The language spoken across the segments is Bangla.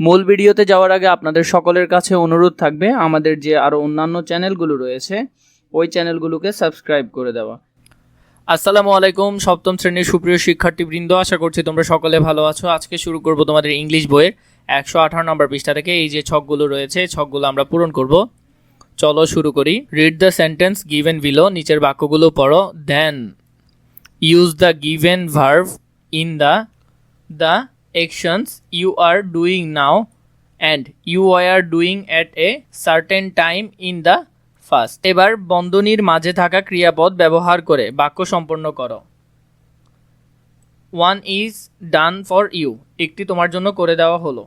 মূল ভিডিওতে যাওয়ার আগে আপনাদের সকলের কাছে অনুরোধ থাকবে, আমাদের যে আরও অন্যান্য চ্যানেলগুলো রয়েছে, ওই চ্যানেলগুলোকে সাবস্ক্রাইব করে দেওয়া। আসসালামু আলাইকুম, সপ্তম শ্রেণির সুপ্রিয় শিক্ষার্থীবৃন্দ, আশা করছি তোমরা সকলে ভালো আছো। আজকে শুরু করব তোমাদের ইংলিশ বইয়ের একশো আঠারো নম্বর পৃষ্ঠা থেকে। এই যে ছকগুলো রয়েছে, ছকগুলো আমরা পূরণ করব। চলো শুরু করি। Read the sentence given below নিচের বাক্যগুলো পড়ো। Then use the given verb in the the actions you are doing now and you are doing at a certain time in the past এবার বন্ধনীর মাঝে থাকা ক্রিয়াপদ ব্যবহার করে বাক্য সম্পন্ন করো। One is done for you একটি তোমার জন্য করে দেওয়া হলো।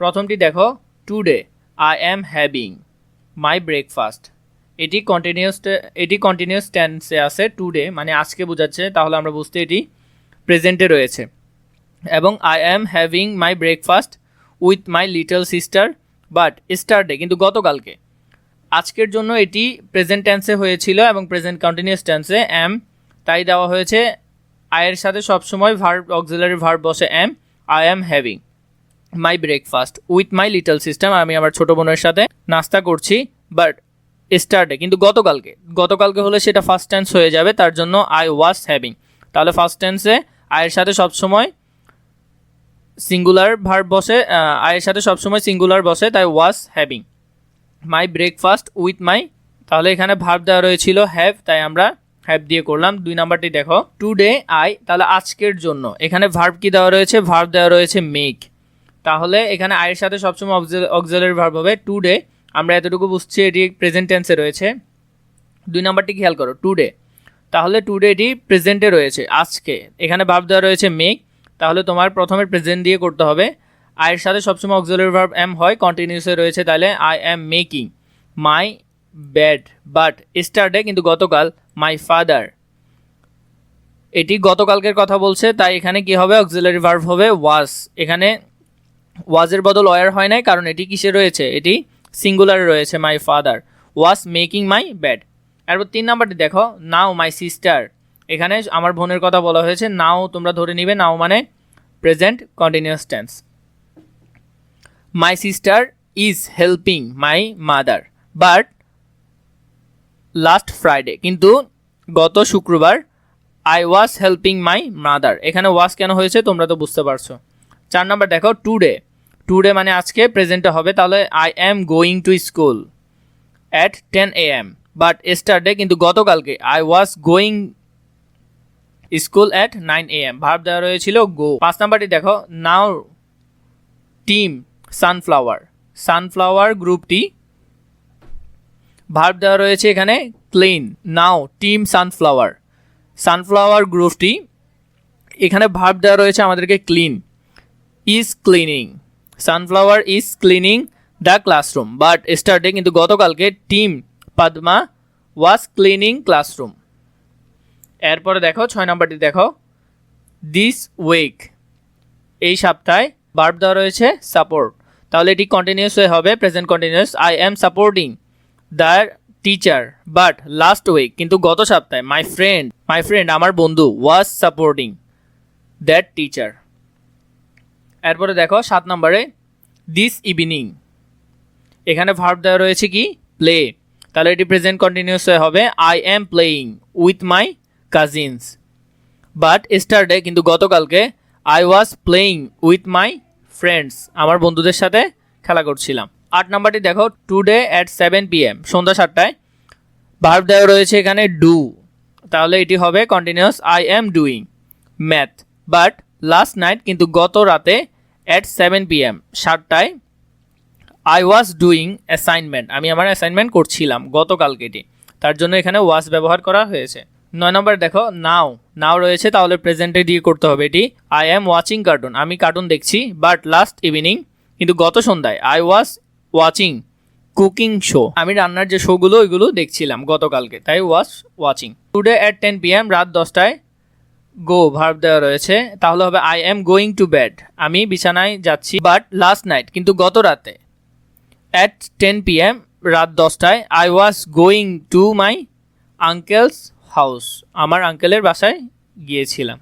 প্রথমটি দেখো today I am having my breakfast এটি কন্টিনিউয়াস এটি কন্টিনিউয়াস টেন্সে আছে টুডে মানে আজকে বোঝাচ্ছে, তাহলে আমরা বুঝতে এটি প্রেজেন্টে রয়েছে। এবং I am having my breakfast with my little sister but yesterday কিন্তু গতকালকে। আজকের জন্য এটি প্রেজেন্ট টেন্সে হয়েছিল এবং প্রেজেন্ট কন্টিনিউয়াস টেন্সে অ্যাম তাই দেওয়া হয়েছে আয়ের সাথে সবসময় ভার্ব অক্সিলারি ভার্ব বসে am I am having my breakfast with my little sister আমি আমার ছোটো বোনের সাথে নাস্তা করছি বাট স্টারডে কিন্তু গতকালকে। গতকালকে হলে সেটা ফার্স্ট টেন্স হয়ে যাবে, তার জন্য আই ওয়াজ হ্যাভিং তাহলে ফার্স্ট টেন্সে আয়ের সাথে সবসময় সিঙ্গুলার ভার্ব বসে আয়ের সাথে সবসময় সিঙ্গুলার বসে, তাই was having my breakfast with my তাহলে এখানে ভার্ব দেওয়া রয়েছিল হ্যাভ তাই আমরা হ্যাভ দিয়ে করলাম। দুই নাম্বারটি দেখো। টুডে আই তাহলে আজকের জন্য। এখানে ভার্ব কি দেওয়া রয়েছে? ভার্ব দেওয়া রয়েছে মেক তাহলে এখানে আয়ের সাথে সবসময় অক্সেলের ভার্ব হবে। টুডে আমরা এতটুকু বুঝছি এটি প্রেজেন্ট টেন্সে রয়েছে। দুই নাম্বারটি খেয়াল করো। টুডে তাহলে টুডে এটি প্রেজেন্টে রয়েছে। আজকে, এখানে ভাব দেওয়া রয়েছে মেক তাহলে তোমার প্রথমে প্রেজেন্ট দিয়ে করতে হবে। আয়ের সাথে সবসময় অক্সিলারি ভার্ব এম হয় কন্টিনিউসে রয়েছে, তাহলে I am making my bed but yesterday কিন্তু গতকাল মাই ফাদার এটি গতকালকের কথা বলছে, তাই এখানে কি হবে? অক্সিলারি ভার্ব হবে ওয়াজ এখানে ওয়াজের বদল ওয়ার হয় নাই, কারণ এটি কিসে রয়েছে? এটি সিঙ্গুলারে রয়েছে my father was making my bed এরপর তিন নাম্বারটি দেখো নাও মাই সিস্টার এখানে আমার বোনের কথা বলা হয়েছে, নাও, তোমরা ধরে নিবে, নাও মানে present continuous tense my sister is helping my mother but last Friday কিন্তু গত শুক্রবার I was helping my mother এখানে ওয়াজ কেন হয়েছে তোমরা তো বুঝতে পারছ। চার নাম্বার দেখো টুডে টুডে মানে আজকে প্রেজেন্টে হবে, তাহলে I am going to school at ten A M but yesterday কিন্তু গতকালকে I was going school at nine A M verb দেওয়া রয়েছিল গো পাঁচ নাম্বারটি দেখো নাও টিম সানফ্লাওয়ার সানফ্লাওয়ার গ্রুপটি ভার্ব দেওয়া রয়েছে এখানে clean now team sunflower sunflower গ্রুপটি এখানে ভার্ব দেওয়া রয়েছে আমাদেরকে clean is cleaning sunflower is cleaning the classroom but yesterday কিন্তু গতকালকে team Padma was cleaning classroom এরপরে দেখো, ছয় নম্বরটি দেখো। দিস উইক এই সপ্তাহে বার্ব দেওয়া রয়েছে সাপোর্ট তাহলে এটি কন্টিনিউস হয়ে হবে present continuous I am supporting the teacher but last week কিন্তু গত সপ্তাহে মাই ফ্রেন্ড মাই ফ্রেন্ড আমার বন্ধু ওয়াজ সাপোর্টিং দ্যাট টিচার এরপরে দেখো, সাত নম্বরে দিস ইভিনিং এখানে ভার্ব দেওয়া রয়েছে কি? প্লে তাহলে এটি প্রেজেন্ট কন্টিনিউস হয়ে হবে। I am playing with my cousins but yesterday কিন্তু গতকালকে I was playing with my friends আমার বন্ধুদের সাথে খেলা করছিলাম। আট নাম্বারটি দেখো today at seven P M সন্ধ্যা সাতটায়। ভার্ব দেওয়া রয়েছে এখানে ডু তাহলে এটি হবে continuous I am doing math but last night কিন্তু গত রাতে অ্যাট সেভেন পি এম সাতটায় আই ওয়াজ ডুইং অ্যাসাইনমেন্ট আমি আমার অ্যাসাইনমেন্ট করছিলাম গতকালকে এটি। তার জন্য এখানে ওয়াজ ব্যবহার করা হয়েছে। নয় নম্বর দেখো নাও নাও রয়েছে, তাহলে প্রেজেন্টে দিয়ে করতে হবে এটি। আই অ্যাম ওয়াচিং কার্টুন আমি কার্টুন দেখছি বাট লাস্ট ইভিনিং কিন্তু গত সন্ধ্যায় I was watching cooking show আমি রান্নার যে শোগুলো ওইগুলো দেখছিলাম গতকালকে, তাই was watching today at ten P M রাত দশটায় গো ভার্ব দেওয়া রয়েছে, তাহলে হবে I am going to bed আমি বিছানায় যাচ্ছি বাট লাস্ট নাইট কিন্তু গত রাতে অ্যাট টেন পি এম রাত দশটায় I was going to my uncle's house আমার আঙ্কেলের বাসায় গিয়েছিলাম।